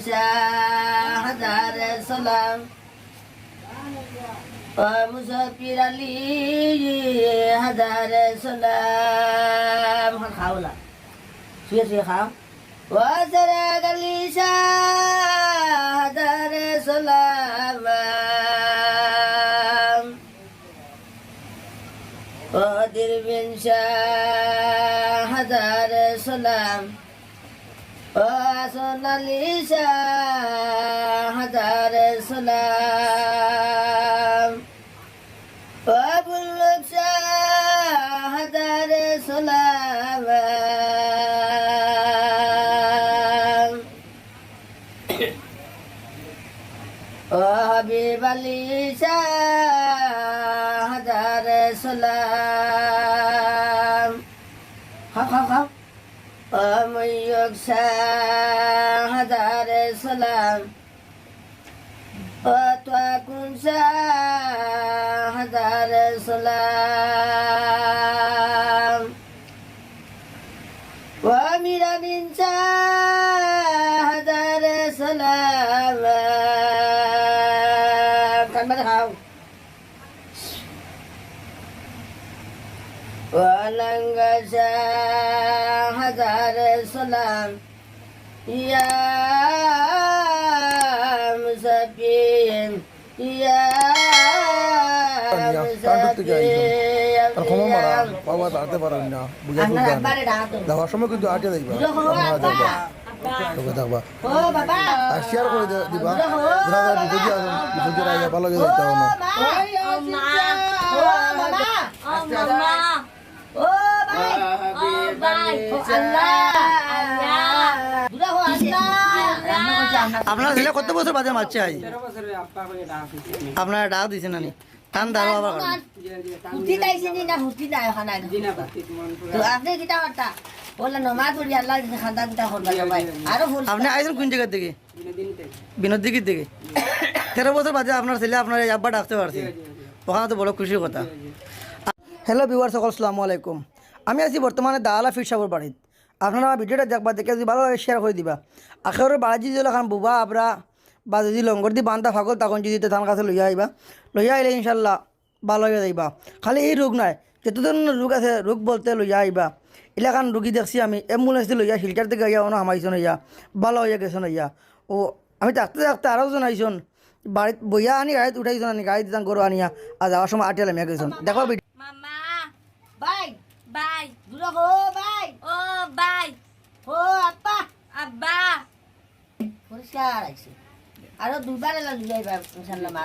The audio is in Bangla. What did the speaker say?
ঈশা হাজার সালাম মুসাফির আলী, হাজার সালাম। খাও না। শুয়ে শুয়ে খাও। ওয়াজারা গালিশা হাজার সালাম। ওদির বিন শাহ হাজার সালাম। ও মোনালিসা হাজার সোলাম। বাবুল হাজার সোলাম। ও হাবিব আলিসা হাজার সোলাম। ومن شاه دار سلام وتكن شاه دار سلام ومن من شاهدار سلام না বুঝা আপনার বুঝা আব্বারে ডাকো যাওয়ার সময় কিন্তু আটে দেখবা থাকবা আর শেয়ার করে দিবা। ভালো যাইতে হবে না ও মামা ও মামা ও ভাই ও ভাই ও আল্লাহ আল্লাহ বুড়া হো আল্লাহ আপনার ছেলে কত বছর বাদে মারছে আই তেরো বছরের ডাক হইছে আমি। টান দাঁড়ো আবার। আপনি কোন থেকে। বিনোদ দিঘির থেকে? তেরো বছর বাদে আপনার ছেলে আপনার আব্বা ডাকতে পারছে। ওখানে তো বড় খুশির কথা। হ্যালো ভিউয়ার সকল সালামু আলাইকুম। আমি আছি বর্তমানে দালা ফির সাবর বাড়িত। আপনারা আমার ভিডিওটা দেখবা দেখে যদি ভালো লাগে শেয়ার করে দিবা। আখের বাড়ি যদি এখন বুবা আবরা বা যদি লঙ্গর দি বান্ধা ফাগল তখন যদি ধান কাছে লইয়া আইবা। লইয়া আইলে ইনশাল্লাহ ভালো হয়ে যাইবা। খালি এই রোগ নাই যত ধরনের রোগ আছে রোগ বলতে লইয়া আইবা। এলাকান রুগী দেখছি আমি অ্যাম্বুলেন্স দিয়ে লইয়া শিলচার থেকে আইয়া অন্য হামাইছন হইয়া ভালো হইয়া গেছেন হইয়া ও আমি থাকতে থাকতে আরও জন আইসন। বাড়িত বইয়া আনি গাড়িত উঠাইছন আনি গাড়িত যান গরু আনিয়া আর যাওয়ার সময় আটিয়া লামিয়া গেছন। দেখো ভিডিও। Mama, ও আপা আব্বা। পরিষ্কার আছে। আরও দুবার এলা লুইয়া ইনশাআল্লাহ মা